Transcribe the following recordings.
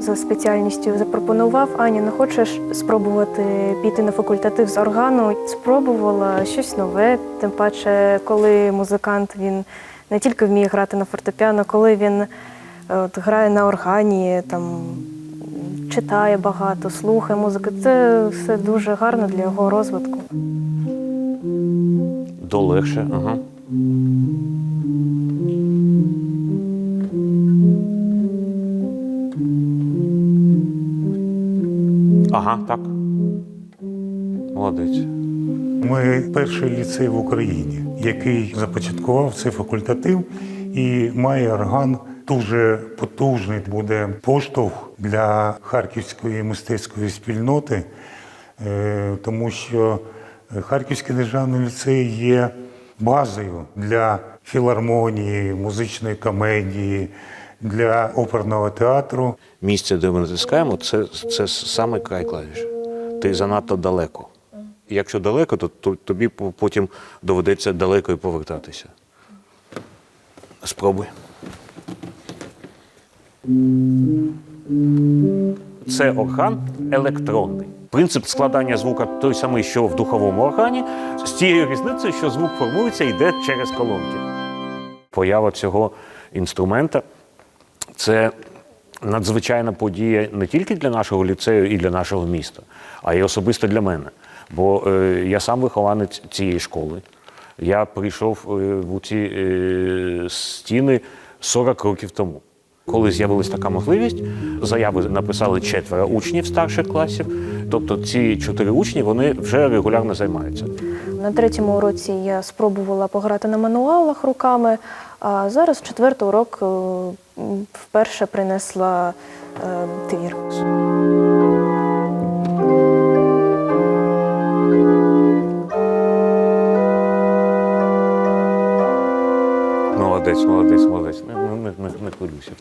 за спеціальністю запропонував Аня, не хочеш спробувати піти на факультатив з органу? Спробувала щось нове, тим паче, коли музикант він не тільки вміє грати на фортепіано, коли він е, от, грає на органі, там читає багато, слухає музику. Це все дуже гарно для його розвитку. До легше. Ага. Ага, так. Молодець. Ми перший ліцей в Україні, який започаткував цей факультатив і має орган дуже потужний. Буде поштовх для харківської мистецької спільноти, е, тому що Харківський державний ліцей є базою для філармонії, музичної комедії, для оперного театру. Місце, де ми натискаємо, це, це саме край клавіші. Ти занадто далеко. Якщо далеко, то, то тобі потім доведеться далеко і повертатися. Спробуй. Це орган електронний. Принцип складання звука той самий, що в духовому органі, з тією різницею, що звук формується і йде через колонки. Поява цього інструмента це надзвичайна подія не тільки для нашого ліцею і для нашого міста, а й особисто для мене. Бо е, я сам вихованець цієї школи. Я прийшов е, в ці е, стіни 40 років тому. Коли з'явилась така можливість, заяви написали четверо учнів старших класів. Тобто ці чотири учні вони вже регулярно займаються. На третьому уроці я спробувала пограти на мануалах руками, а зараз четвертий урок е, вперше принесла е, твір. Молодець, молодець, молодець. Не, не, не, не, хвилюйся.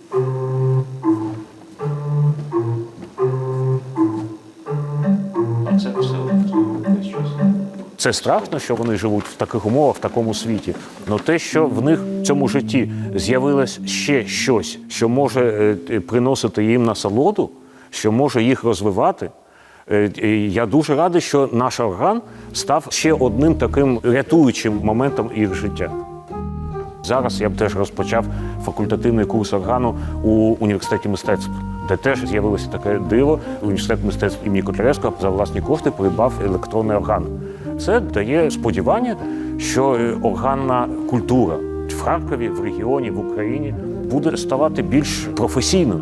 Це страшно, що вони живуть в таких умовах, в такому світі. Але те, що в них в цьому житті з'явилось ще щось, що може е, приносити їм насолоду, що може їх розвивати. Е, Я дуже радий, що наш орган став ще одним таким рятуючим моментом їх життя. Зараз я б теж розпочав факультативний курс органу у університеті мистецтв, де теж з'явилося таке диво. Університет мистецтв імені Котляревського за власні кошти придбав електронний орган. Це дає сподівання, що е, органна культура в Харкові, в регіоні, в Україні буде ставати більш професійною.